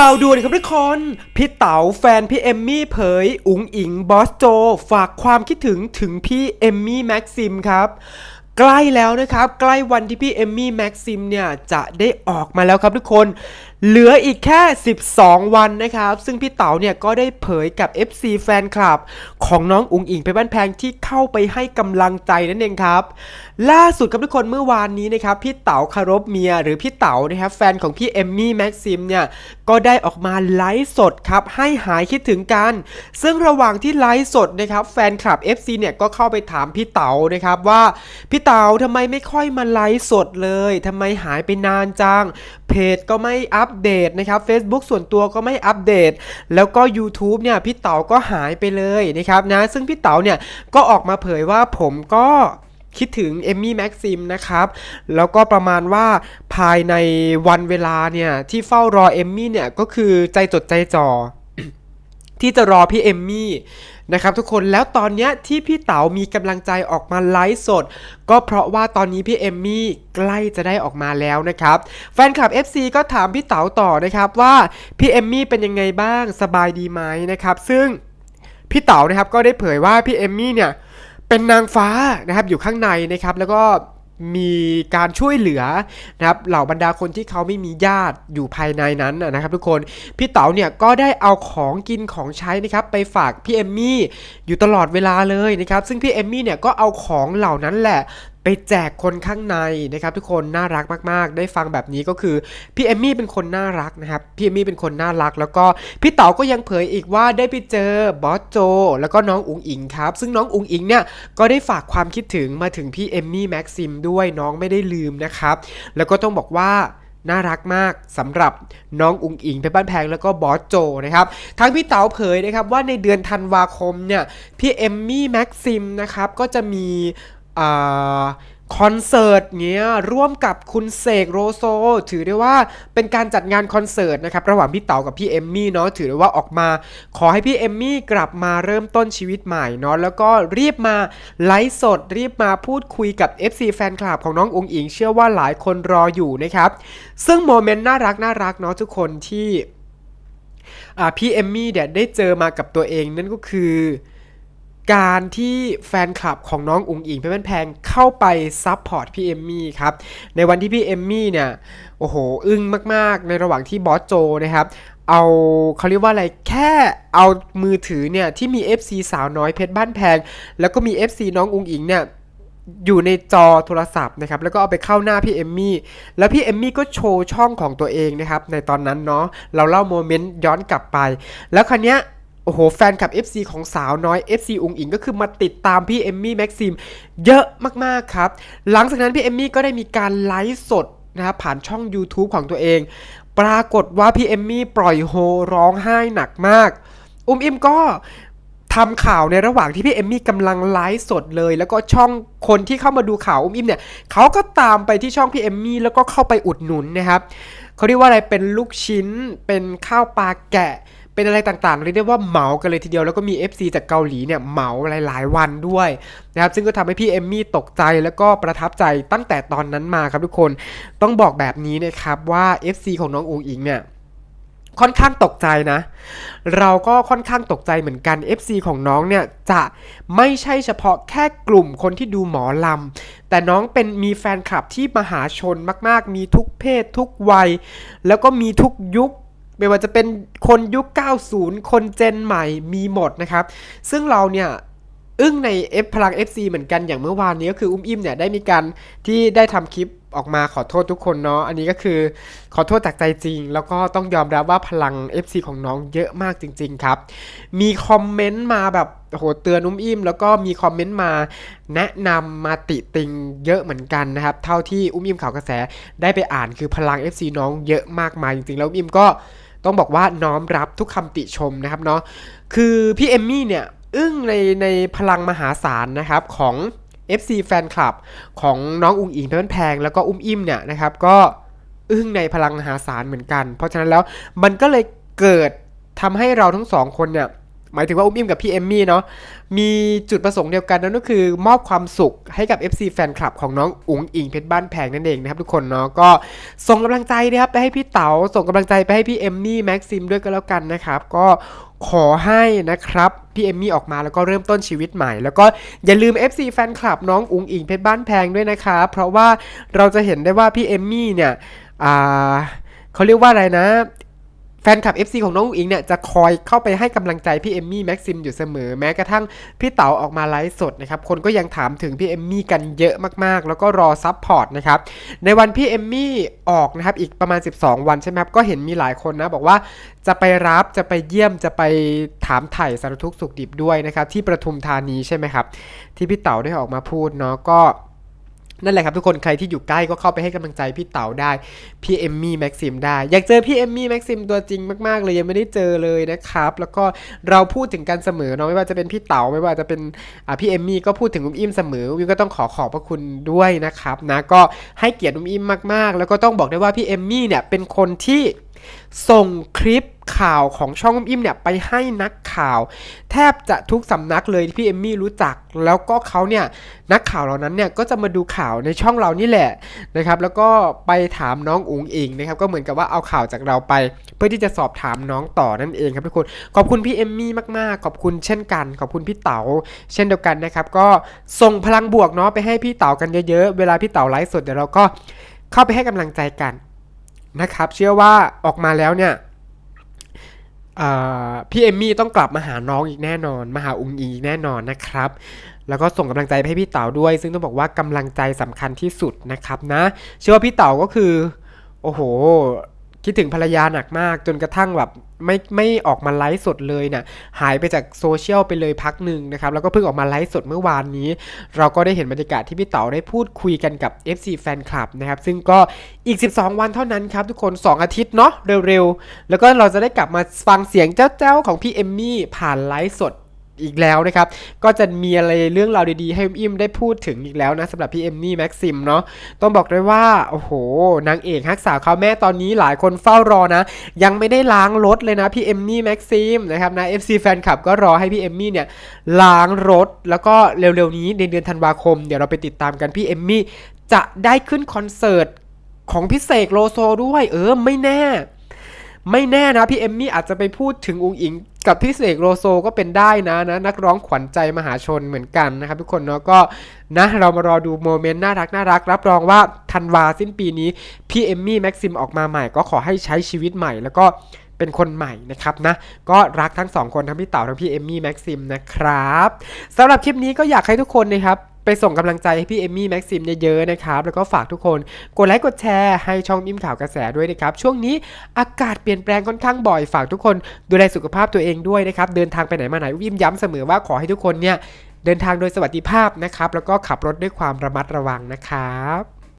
ข่าวด่วนครับทุกคน พี่เต๋าแฟนพี่เอมมี่เผย อุ๋งอิงบอสโจ ฝากความคิดถึงถึงพี่เอมมี่แม็กซิมครับใกล้แล้วนะครับ ใกล้วันที่พี่เอมมี่แม็กซิมเนี่ย จะได้ออกมาแล้วครับทุกคน เหลืออีกแค่ 12 วันนะครับ ซึ่งพี่เต๋าเนี่ยก็ได้เผยกับ FC แฟนคลับ ของน้องอุงอิงเพชรบ้านแพงที่เข้าไปให้กำลังใจนั่นเองครับ ล่าสุดครับทุกคนเมื่อวานนี้นะครับพี่เต๋าคารบเมีย หรือพี่เต๋านะครับแฟนของพี่เอมมี่แม็กซิมเนี่ยก็ได้ออกมาไลฟ์สดครับให้หายคิดถึงกัน ซึ่งระหว่างที่ไลฟ์สดนะครับแฟนคลับ FC เนี่ยก็เข้าไปถามพี่เต๋านะครับว่าพี่เต๋าทำไมไม่ค่อยมาไลฟ์สดเลยทำไมหายไปนานจังเพจก็ไม่อัปเดตนะครับ Facebook ส่วนตัวก็ไม่อัปเดต แล้วก็ YouTube เนี่ยพี่เต๋าก็หายไปเลยนะครับนะซึ่งพี่เต๋าเนี่ยก็ออกมาเผยว่าผมก็คิดถึงเอมมี่แม็กซิมนะครับ แล้วก็ประมาณว่าภายในวันเวลาเนี่ยที่เฝ้ารอเอมมี่เนี่ยก็คือใจจดใจจ่อ ที่จะรอพี่เอมมี่นะครับทุกคนแล้วตอนนี้ที่พี่เต๋ามีกำลังใจออกมาไลฟ์สด ก็เพราะว่าตอนนี้พี่เอมมี่ใกล้จะได้ออกมาแล้วนะครับ แฟนคลับ FC ก็ถามพี่เต๋าต่อนะครับว่าพี่เอมมี่เป็นยังไงบ้างสบายดีไหมนะครับซึ่งพี่เต๋านะครับก็ได้เผยว่าพี่เอมมี่เนี่ยเป็นนางฟ้านะครับอยู่ข้างในนะครับแล้วก็ มีการช่วยเหลือนะครับเหล่าบรรดาคนที่เขาไม่มีญาติอยู่ภายในนั้นนะครับ ทุกคนพี่เต๋าเนี่ยก็ได้เอาของกินของใช้นะครับไปฝากพี่เอมมี่อยู่ตลอดเวลาเลยนะครับซึ่งพี่เอมมี่เนี่ยก็เอาของเหล่านั้นแหละ ไปแจกคนข้างในนะครับทุกคนน่ารักมากๆ ได้ฟังแบบนี้ก็คือพี่เอมมี่เป็นคนน่ารักนะครับพี่เอมมี่เป็นคนน่ารัก แล้วก็พี่เต๋าก็ยังเผยอีกว่าได้ไปเจอบอสโจ แล้วก็น้องอุ๋งอิงครับ ซึ่งน้องอุ๋งอิงเนี่ยก็ได้ฝากความคิดถึงมาถึงพี่เอมมี่แม็กซิมด้วยน้องไม่ได้ลืมนะครับแล้วก็ต้องบอกว่าน่ารักมากสำหรับน้องอุงอิงเพชรบ้านแพงแล้วก็บอสโจนะครับทั้งพี่เต๋าเผยนะครับว่าในเดือนธันวาคมเนี่ยพี่เอมมี่แม็กซิมนะครับก็จะมี คอนเสิร์ตเนี้ยร่วมกับคุณเสกโรโซ ถือได้ว่าเป็นการจัดงานคอนเสิร์ตนะครับระหว่างพี่เต๋ากับพี่เอมมี่เนาะถือได้ว่าออกมา ขอให้พี่เอมมี่กลับมาเริ่มต้นชีวิตใหม่เนาะแล้วก็รีบมาไลฟ์สด รีบมาพูดคุยกับ FC แฟนคลับของน้ององค์อิง เชื่อว่าหลายคนรออยู่นะครับ ซึ่งโมเมนต์น่ารักน่ารักเนาะทุกคนที่พี่เอมมี่เนี่ยได้เจอมากับตัวเองนั่นก็คือ การที่แฟนคลับของน้องอุ๋งอิงเพชรบ้านแพงเข้าไปซับพอร์ตพี่เอมมี่ครับในวันที่พี่เอมมี่เนี่ยโอ้โหอึ้งมากๆ ในระหว่างที่บอสโจนะครับเอาเขาเรียกว่าอะไรแค่เอามือถือเนี่ยที่มี FC สาวน้อยเพชรบ้านแพง แล้วก็มี FC น้องอุ๋งอิงเนี่ยอยู่ในจอโทรศัพท์นะครับแล้วก็เอาไปเข้าหน้าพี่เอมมี่แล้วพี่เอมมี่ก็โชว์ช่องของตัวเองนะครับในตอนนั้นเนาะเราเล่าโมเมนต์ย้อนกลับไป แล้วครั้เนี้ย โอ้โห แฟนคลับ FC ของสาวน้อย FC อุงอิงก็คือมาติดตามพี่เอมมี่แม็กซิมเยอะมากๆครับ หลังจากนั้นพี่เอมมี่ก็ได้มีการไลฟ์สดนะครับผ่านช่อง YouTube ของตัวเอง ปรากฏว่าพี่เอมมี่ปล่อยโฮร้องไห้หนักมาก อุ้มอิมก็ทำข่าวในระหว่างที่พี่เอมมี่กำลังไลฟ์สดเลย แล้วก็ช่องคนที่เข้ามาดูข่าวอุ้มอิมเนี่ยเขาก็ตามไปที่ช่องพี่เอมมี่แล้วก็เข้าไปอุดหนุนนะครับเขาเรียกว่าอะไรเป็นลูกชิ้นเป็นข้าวปลาแกะ เป็นอะไรต่างๆเรียกได้ว่าเหมากันเลยทีเดียวแล้วก็มี FC จากเกาหลีเนี่ยเหมาหลายๆวันด้วยนะครับซึ่งก็ทำให้พี่เอมมี่ตกใจแล้วก็ประทับใจตั้งแต่ตอนนั้นมาครับทุกคนต้องบอกแบบนี้นะครับว่า FC ของน้องอุ๋งอิงเนี่ยค่อนข้างตกใจนะ เราก็ค่อนข้างตกใจเหมือนกัน FC ของน้องเนี่ยจะไม่ใช่เฉพาะแค่กลุ่มคนที่ดูหมอลำ แต่น้องเป็นมีแฟนคลับที่มหาชนมาก ๆ มีทุกเพศทุกวัย แล้วก็มีทุกยุค ไม่ว่าจะเป็นคนยุค 90 คนเจนใหม่มีหมดนะครับ ซึ่งเราเนี่ยอึ้งใน F พลัง FC เหมือนกันอย่างเมื่อวานนี้ก็คืออุ้มอิ่มเนี่ยได้มีการที่ได้ทำคลิปออกมาขอโทษทุกคนเนาะ อันนี้ก็คือขอโทษจากใจจริง แล้วก็ต้องยอมรับว่าพลัง FC ของน้องเยอะมากจริง ๆ ครับ มีคอมเมนต์มาแบบโหเตือนอุ้มอิ่ม แล้วก็มีคอมเมนต์มาแนะนำมาติติงเยอะเหมือนกันนะครับ เท่าที่อุ้มอิ่มข่าวกระแสได้ไปอ่านคือพลัง FC น้องเยอะมากมายจริงๆ แล้วอุ้มอิ่มก็ ต้องบอกว่าน้อมรับทุกคำติชมนะครับเนาะคือพี่เอมมี่เนี่ยอึ้งในในพลังมหาศาลนะครับของ FC แฟนคลับของน้องอุ้งอิงเพื่อนแพงแล้วก็อุ้มอิ่มเนี่ยนะครับก็อึ้งในพลังมหาศาลเหมือนกัน เพราะฉะนั้นแล้วมันก็เลยเกิดทำให้เราทั้งสองคนเนี่ย หมายถึงว่าอุ้มอิ่มกับพี่เอมมี่เนาะมีจุดประสงค์เดียวกันนั่นก็คือ มอบความสุขให้กับ FC แฟนคลับของน้องอุ๋งอิงเพชรบ้านแพงนั่นเองนะครับทุกคนเนาะก็ส่งกำลังใจนะครับไปให้พี่เต๋าส่งกำลังใจไปให้พี่เอมมี่แม็กซิมด้วยก็แล้วกันนะครับ ก็ขอให้นะครับพี่เอมมี่ออกมาแล้วก็เริ่มต้นชีวิตใหม่ แล้วก็อย่าลืม FC แฟนคลับน้องอุ๋งอิงเพชรบ้านแพงด้วยนะครับเพราะว่าเราจะเห็นได้ว่าพี่เอมมี่เนี่ยเขาเรียกว่าอะไรนะ แฟนคลับ FC ของน้องอุ๋งอิงเนี่ยจะคอยเข้าไปให้กำลังใจพี่เอมมี่แม็กซิมอยู่เสมอแม้กระทั่งพี่เต๋าออกมาไลฟ์สดนะครับคนก็ยังถามถึงพี่เอมมี่กันเยอะมากๆ แล้วก็รอซับพอร์ตนะครับในวันพี่เอมมี่ออกนะครับอีกประมาณ 12 วันใช่ไหมครับก็เห็นมีหลายคนนะบอกว่าจะไปรับจะไปเยี่ยมจะไปถามไถ่สารทุกข์สุขดิบด้วยนะครับที่ประทุมธานีใช่ไหมครับที่พี่เต๋าได้ออกมาพูดเนาะก็ นั่นแหละครับทุกคนใครที่อยู่ใกล้ก็เข้าไปให้กำลังใจพี่เต๋าได้ พี่เอมมี่แม็กซิมได้ อยากเจอพี่เอมมี่แม็กซิมตัวจริงมากๆ เลยยังไม่ได้เจอเลยนะครับ แล้วก็เราพูดถึงกันเสมอเนาะไม่ว่าจะเป็นพี่เต๋าไม่ว่าจะเป็นพี่เอมมี่ก็พูดถึงอุ้มอิ่มเสมออุ้มอิ่มก็ต้องขอขอบพระคุณด้วยนะครับนะก็ให้เกียรติอุ้มอิ่มมากๆ แล้วก็ต้องบอกได้ว่าพี่เอมมี่เนี่ยเป็นคนที่ส่งคลิป ข่าวของช่องอิ่มเนี่ยไปให้นักข่าว แทบจะทุกสำนักเลยที่พี่เอมมี่รู้จัก แล้วก็เขาเนี่ยนักข่าวเหล่านั้นเนี่ยก็จะมาดูข่าวในช่องเรานี่แหละนะครับ แล้วก็ไปถามน้องอุ๋งอิงนะครับ ก็เหมือนกับว่าเอาข่าวจากเราไป เพื่อที่จะสอบถามน้องต่อนั่นเองครับทุกคนขอบคุณพี่เอมมี่มากๆ ขอบคุณเช่นกัน ขอบคุณพี่เต๋าเช่นเดียวกันนะครับ ก็ส่งพลังบวกเนาะไปให้พี่เต๋ากันเยอะๆเวลาพี่เต๋าไลฟ์สดเดี๋ยวเราก็เข้าไปให้กำลังใจกันนะครับ เชื่อว่าออกมาแล้วเนี่ย พี่เอมมี่ต้องกลับมาหาน้องอีกแน่นอน มาหาอุงอิงอีกแน่นอนนะครับ แล้วก็ส่งกำลังใจให้พี่เต๋าด้วย ซึ่งต้องบอกว่ากำลังใจสำคัญที่สุดนะครับนะ เชื่อว่าพี่เต๋าก็คือ โอ้โห คิดถึงภรรยาหนักมากจนกระทั่งแบบไม่ไม่ออกมาไลฟ์สดเลยนะ่ะหายไปจากโซเชียลไปเลยพักหนึ่งนะครับ แล้วก็เพิ่งออกมาไลฟ์สดเมื่อวานนี้ เราก็ได้เห็นบรรยากาศที่พี่เต๋าได้พูดคุยกันกับ FC แฟนคลับนะครับ ซึ่งก็อีก 12 วันเท่านั้นครับทุกคน 2 อาทิตย์เนาะเร็วๆ แล้วก็เราจะได้กลับมาฟังเสียงเจ้าๆของพี่เอมมี่ผ่านไลฟ์สด อีกแล้วนะครับ ก็จะมีอะไรเรื่องราวดีๆ ให้อิ่มได้พูดถึงอีกแล้วนะสำหรับพี่เอมมี่แม็กซิมเนาะต้องบอกเลยว่า โอ้โห นางเอกฮักษาวเขาแม่ตอนนี้หลายคนเฝ้ารอนะ ยังไม่ได้ล้างรถเลยนะพี่เอมมี่แม็กซิมนะครับนะ FC แฟนคลับก็รอให้พี่เอมมี่เนี่ยล้างรถ แล้วก็เร็วๆนี้ในเดือนธันวาคม เดี๋ยวเราไปติดตามกันพี่เอมมี่จะได้ขึ้นคอนเสิร์ตของพี่เสกโลโซด้วย เออไม่แน่ ไม่แน่นะพี่เอมมี่อาจจะไปพูดถึงอุงอิง กับพี่เสกโลโซก็เป็นได้นะนะ นักร้องขวัญใจมหาชนเหมือนกันนะครับทุกคนเนาะก็นะเรามารอดูโมเมนต์น่ารักน่ารักรับรองว่าธันวาสิ้นปีนี้ พี่เอมมี่แม็กซิมออกมาใหม่ก็ขอให้ใช้ชีวิตใหม่แล้วก็เป็นคนใหม่นะครับนะ ก็รักทั้งสองคนทั้งพี่เต๋าทั้งพี่เอมมี่แม็กซิมนะครับสำหรับคลิปนี้ก็อยากให้ทุกคนนะครับ ไปส่งกำลังใจให้พี่เอมมี่แม็กซิมเยอะๆนะครับ แล้วก็ฝากทุกคนกดไลค์กดแชร์ให้ช่องอิมข่าวกระแสด้วยนะครับ ช่วงนี้อากาศเปลี่ยนแปลงค่อนข้างบ่อยฝากทุกคนดูแลสุขภาพตัวเองด้วยนะครับ เดินทางไปไหนมาไหนอิมย้ำเสมอว่าขอให้ทุกคนเนี่ยเดินทางโดยสวัสดิภาพนะครับ แล้วก็ขับรถด้วยความระมัดระวังนะครับ